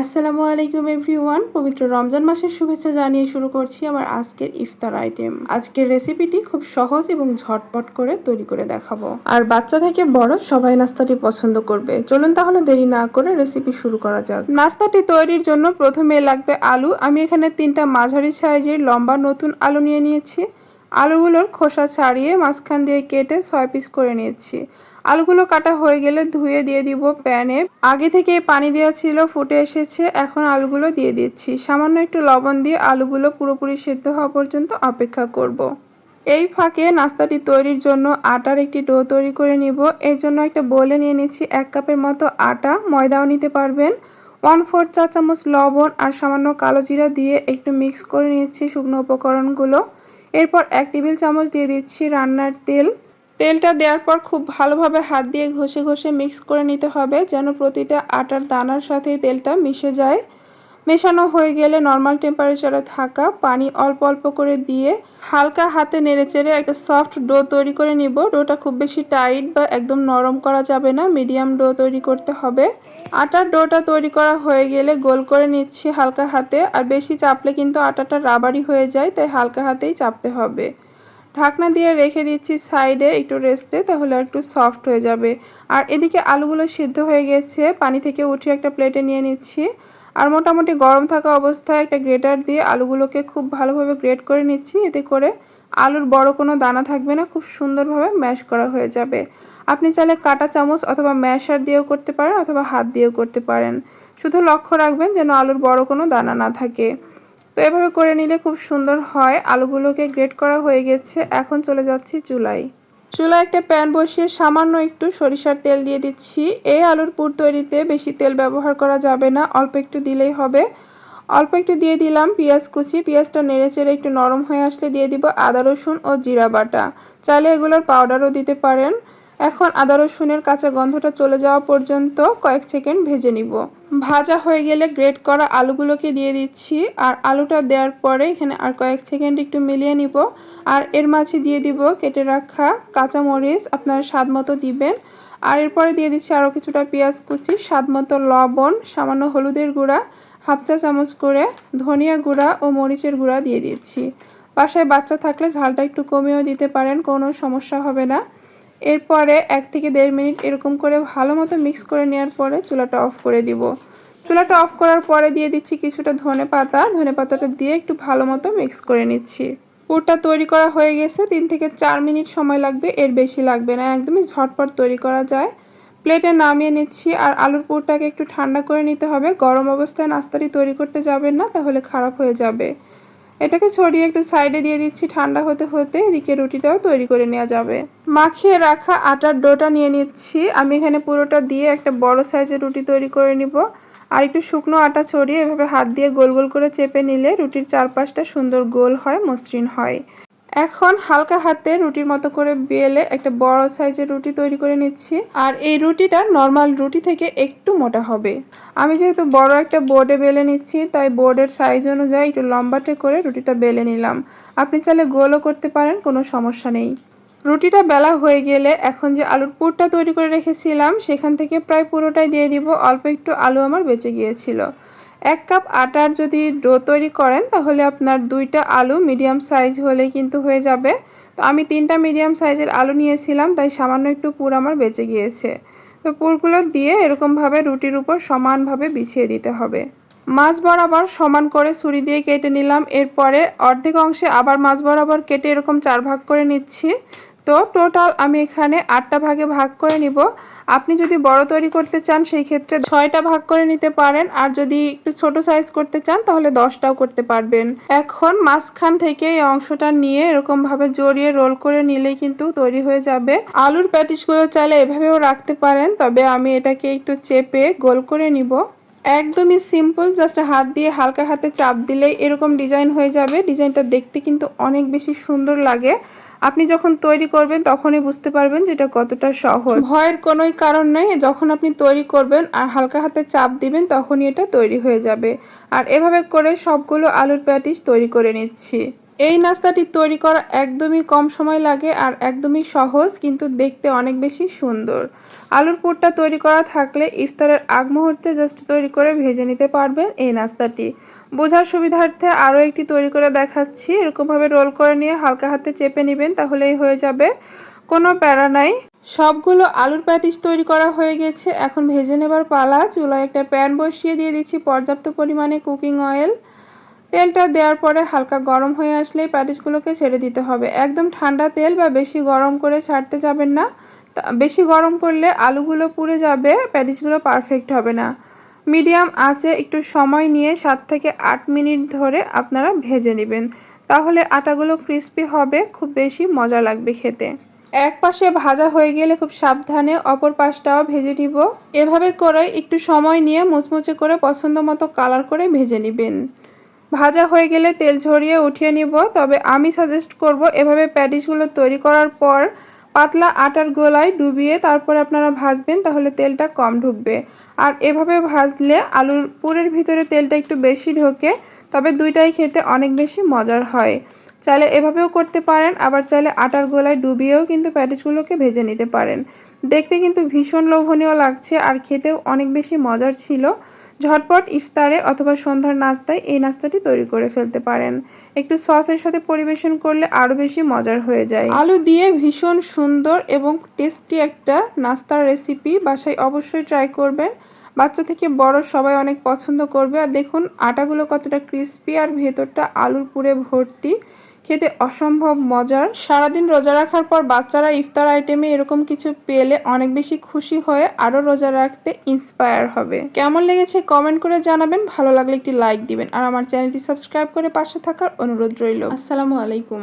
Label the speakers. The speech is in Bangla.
Speaker 1: আসসালামু আলাইকুম এভরিওয়ান, পবিত্র রমজান মাসের শুভেচ্ছা জানিয়ে শুরু করছি আমার আজকের ইফতার আইটেম। আজকের রেসিপিটি খুব সহজ এবং ঝটপট করে তৈরি করে দেখাবো। আর বাচ্চা থেকে বড় সবাই নাস্তাটি পছন্দ করবে। চলুন তাহলে দেরি না করে রেসিপি শুরু করা যাক। নাস্তাটি তৈরির জন্য প্রথমে লাগবে আলু। আমি এখানে তিনটা মাঝারি সাইজের লম্বা নতুন আলু নিয়ে নিয়েছি। আলুগুলোর খোসা ছাড়িয়ে মাঝখান দিয়ে কেটে ছয় পিস করে নিয়েছি। আলুগুলো কাটা হয়ে গেলে ধুয়ে দিয়ে দিব প্যানে। আগে থেকে পানি দেওয়া ছিল, ফুটে এসেছে, এখন আলুগুলো দিয়ে দিচ্ছি। সামান্য একটু লবণ দিয়ে আলুগুলো পুরোপুরি সেদ্ধ হওয়া পর্যন্ত অপেক্ষা করব। এই ফাঁকে নাস্তাটি তৈরির জন্য আটার একটি ডো তৈরি করে নিব। এর জন্য একটা বলে নিয়ে নিচ্ছি, এক কাপের মতো আটা। ময়দাও নিতে পারবেন। ওয়ান ফোর চা চামচ লবণ আর সামান্য কালো জিরা দিয়ে একটু মিক্স করে নিচ্ছি শুকনো উপকরণগুলো। এরপর এক টেবিল চামচ দিয়ে দিচ্ছি রান্নার তেল। তেলটা দেওয়ার পর খুব ভালোভাবে হাত দিয়ে ঘষে ঘষে মিক্স করে নিতে হবে যেন প্রতিটা আটার দানার সাথে তেলটা মিশে যায়। মেশানো হয়ে গেলে নর্মাল টেম্পারেচারে থাকা পানি অল্প অল্প করে দিয়ে হালকা হাতে নেড়েচেড়ে একটা সফট ডো তৈরি করে নিব। ডোটা খুব বেশি টাইট বা একদম নরম করা যাবে না মিডিয়াম ডো তৈরি করতে হবে। আটার ডোটা তৈরি করা হয়ে গেলে গোল করে নিচ্ছি হালকা হাতে, আর বেশি চাপলে কিন্তু আটাটা রাবারি হয়ে যায়, তাই হালকা হাতেই চাপতে হবে। ঢাকনা দিয়ে রেখে দিচ্ছি সাইডে একটু রেস্টে তাহলে একটু সফট হয়ে যাবে। আর এদিকে আলুগুলো সিদ্ধ হয়ে গেছে, পানি থেকে উঠিয়ে একটা প্লেটে নিয়ে নিচ্ছি। আর মোটামুটি গরম থাকা অবস্থায় একটা গ্রেটার দিয়ে আলুগুলোকে খুব ভালোভাবে গ্রেট করে নিচ্ছি, এতে করে আলুর বড় কোনো দানা থাকবে না, খুব সুন্দরভাবে ম্যাশ করা হয়ে যাবে। আপনি চাইলে কাটা চামচ অথবা ম্যাশার দিয়েও করতে পারেন, অথবা হাত দিয়েও করতে পারেন। শুধু লক্ষ্য রাখবেন যেন আলুর বড় কোনো দানা না থাকে। তো এভাবে করে নিলে খুব সুন্দর হয়। আলুগুলোকে গ্রেট করা হয়ে গেছে। এখন চলে যাচ্ছি চুলাই চুলায় একটা প্যান বসিয়ে সামান্য একটু সরিষার তেল দিয়ে দিচ্ছি। এই আলুর পুর তৈরিতে বেশি তেল ব্যবহার করা যাবে না। অল্প একটু দিলেই হবে। অল্প একটু দিয়ে দিলাম পেঁয়াজ কুচি। পেঁয়াজটা নেড়ে চেড়ে একটু নরম হয়ে আসলে দিয়ে দিব আদা রসুন ও জিরা বাটা। চাইলে এগুলোর পাউডারও দিতে পারেন। এখন আদা, রসুনের কাঁচা গন্ধটা চলে যাওয়া পর্যন্ত কয়েক সেকেন্ড ভেজে নিব। ভাজা হয়ে গেলে গ্রেট করা আলুগুলোকে দিয়ে দিচ্ছি আর আলুটা দেওয়ার পরে এখানে আর কয়েক সেকেন্ড একটু মিলিয়ে নিব। আর এর মাঝে দিয়ে দিব কেটে রাখা কাঁচামরিচ, আপনারা স্বাদ মতো দিবেন। আর এরপরে দিয়ে দিচ্ছি আরও কিছুটা পেঁয়াজ কুচি, স্বাদ মতো লবণ, সামান্য হলুদের গুঁড়া, হাফ চা চামচ করে ধনিয়া গুঁড়া ও মরিচের গুঁড়া দিয়ে দিচ্ছি। বাসায় বাচ্চা থাকলে ঝালটা একটু কমিয়েও দিতে পারেন, কোনো সমস্যা হবে না। এরপরে এক থেকে দেড় মিনিট এরকম করে ভালো মতো মিক্স করে নেওয়ার পরে চুলাটা অফ করে দিব। চুলাটা অফ করার পরে দিয়ে দিচ্ছি কিছুটা ধনে পাতা। ধনে পাতাটা দিয়ে একটু ভালো মতো মিক্স করে নিচ্ছি। পুরটা তৈরি করা হয়ে গেছে। তিন থেকে চার মিনিট সময় লাগবে, এর বেশি লাগবে না। একদমই ঝটপট তৈরি করা যায়। প্লেটে নামিয়ে নিচ্ছি আর আলুর পুরটাকে একটু ঠান্ডা করে নিতে হবে। গরম অবস্থায় নাস্তাটি তৈরি করতে যাবেন না, তাহলে খারাপ হয়ে যাবে। এটাকে ছড়িয়ে একটু সাইডে দিয়ে দিচ্ছি, ঠান্ডা হতে হতে এদিকে রুটিটাও তৈরি করে নেওয়া যাবে। মাখিয়ে রাখা আটার ডোটা নিয়ে নিচ্ছি। আমি এখানে পুরোটা দিয়ে একটা বড় সাইজের রুটি তৈরি করে নিব। আর একটু শুকনো আটা ছড়িয়ে এভাবে হাত দিয়ে গোল গোল করে চেপে নিলে রুটির চারপাশটা সুন্দর গোল হয়, মসৃণ হয়। এখন হালকা হাতে রুটির মতো করে বেলে একটা বড় সাইজের রুটি তৈরি করে নিচ্ছি। আর এই রুটিটা নর্মাল রুটি থেকে একটু মোটা হবে। আমি যেহেতু বড় একটা বোর্ডে বেলে নিচ্ছি, তাই বোর্ডের সাইজ অনুযায়ী একটু লম্বাটে করে রুটিটা বেলে নিলাম। আপনি চাইলে গোলও করতে পারেন, কোনো সমস্যা নেই। রুটিটা বেলা হয়ে গেলে এখন যে আলুর পুরটা তৈরি করে রেখেছিলাম, সেখান থেকে প্রায় পুরোটাই দিয়ে দিব। অল্প একটু আলু আমার বেঁচে গিয়েছিল। এক কাপ আটার যদি ডো তৈরি করেন, তাহলে আপনার দুইটা আলু মিডিয়াম সাইজ হলে কিন্তু হয়ে যাবে। তো আমি তিনটা মিডিয়াম সাইজের আলু নিয়েছিলাম, তাই সামান্য একটু পুর আমার বেঁচে গিয়েছে। তো পুরগুলো দিয়ে এরকমভাবে রুটির উপর সমানভাবে বিছিয়ে দিতে হবে। মাছ বরাবর সমান করে ছুরি দিয়ে কেটে নিলাম। এরপরে অর্ধেক অংশে আবার মাছ বরাবর কেটে এরকম চার ভাগ করে নিচ্ছি। তো টোটাল আমি এখানে আটটা ভাগে ভাগ করে নিব। আপনি যদি বড় তৈরি করতে চান, সেই ক্ষেত্রে ছয়টা ভাগ করে নিতে পারেন। আর যদি একটু ছোট সাইজ করতে চান, তাহলে দশটাও করতে পারবেন। এখন মাঝখান থেকে এই অংশটা নিয়ে এরকম ভাবে জড়িয়ে রোল করে নিলেই কিন্তু তৈরি হয়ে যাবে। আলুর প্যাটিসগুলো চাইলে এভাবেও রাখতে পারেন, তবে আমি এটাকে একটু চেপে গোল করে নিব। একদমই সিম্পল জাস্ট হাত দিয়ে হালকা হাতে চাপ দিলেই এরকম ডিজাইন হয়ে যাবে। ডিজাইনটা দেখতে কিন্তু অনেক বেশি সুন্দর লাগে। আপনি যখন তৈরি করবেন, তখনই বুঝতে পারবেন যে এটা কতটা সহজ। ভয়ের কোনোই কারণ নেই, যখন আপনি তৈরি করবেন আর হালকা হাতে চাপ দিবেন, তখনই এটা তৈরি হয়ে যাবে। আর এভাবে করে সবগুলো আলুর প্যাটিস তৈরি করে নিচ্ছি। এই নাস্তাটি তৈরি করা একদমই কম সময় লাগে আর একদমই সহজ, কিন্তু দেখতে অনেক বেশি সুন্দর। আলুর পুরটা তৈরি করা থাকলে ইফতারের আগ মুহূর্তে জাস্ট তৈরি করে ভেজে নিতে পারবেন এই নাস্তাটি। বোঝার সুবিধার্থে আরও একটি তৈরি করে দেখাচ্ছি। এরকমভাবে রোল করে নিয়ে হালকা হাতে চেপে নেবেন, তাহলেই হয়ে যাবে। কোনো প্যারা নাই। সবগুলো আলুর প্যাটিস তৈরি করা হয়ে গেছে। এখন ভেজে নেবার পালা। চুলায় একটা প্যান বসিয়ে দিয়ে দিচ্ছি পর্যাপ্ত পরিমাণে কুকিং অয়েল। তেলটা দেওয়ার পরে হালকা গরম হয়ে আসলেই প্যাটিসগুলোকে ছেড়ে দিতে হবে। একদম ঠান্ডা তেল বা বেশি গরম করে ছাড়তে যাবেন না। বেশি গরম করলে আলুগুলো পুড়ে যাবে, প্যাটিসগুলো পারফেক্ট হবে না। মিডিয়াম আঁচে একটু সময় নিয়ে সাত থেকে আট মিনিট ধরে আপনারা ভেজে নেবেন। তাহলে আটাগুলো ক্রিস্পি হবে, খুব বেশি মজা লাগবে খেতে। এক পাশে ভাজা হয়ে গেলে খুব সাবধানে অপর পাশটাও ভেজে নিব। এভাবে করে একটু সময় নিয়ে মুচমুচে করে পছন্দ মতো কালার করে ভেজে নেবেন। ভাজা হয়ে গেলে তেল ঝরিয়ে উঠিয়ে নিব, তবে আমি সাজেস্ট করব এভাবে প্যাটিসগুলো তৈরি করার পর পাতলা আটার গোলায় ডুবিয়ে তারপরে আপনারা ভাজবেন, তাহলে তেলটা কম ঢুকবে। আর এভাবে ভাজলে আলুর পুরের ভিতরে তেলটা একটু বেশি ঢোকে, তবে দুইটাই খেতে অনেক বেশি মজার হয়। চাইলে এভাবেও করতে পারেন, আবার চাইলে আটার গোলায় ডুবিয়েও কিন্তু প্যাটিসগুলোকে ভেজে নিতে পারেন। দেখতে কিন্তু ভীষণ লোভনীয় লাগছে, আর খেতেও অনেক বেশি মজার ছিল। ঝটপট ইফতারে অথবা সন্ধ্যার নাস্তায় এই নাস্তাটি তৈরি করে ফেলতে পারেন। একটু সসের সাথে পরিবেশন করলে আরও বেশি মজার হয়ে যায়। আলু দিয়ে ভীষণ সুন্দর এবং টেস্টি একটা নাস্তার রেসিপি বাসায় অবশ্যই ট্রাই করবেন। বাচ্চা থেকে বড় সবাই অনেক পছন্দ করবে। আর দেখুন, আটাগুলো কতটা ক্রিস্পি আর ভেতরটা আলুর পুরে ভর্তি। খেতে অসম্ভব মজার। সারাদিন রোজা রাখার পর বাচ্চারা ইফতার আইটেমে এরকম কিছু পেলে অনেক বেশি খুশি হয়ে আরও রোজা রাখতে ইন্সপায়ার হবে। কেমন লেগেছে কমেন্ট করে জানাবেন। ভালো লাগলে একটি লাইক দিবেন। আর আমার চ্যানেলটি সাবস্ক্রাইব করে পাশে থাকার অনুরোধ রইল। আসসালামু আলাইকুম।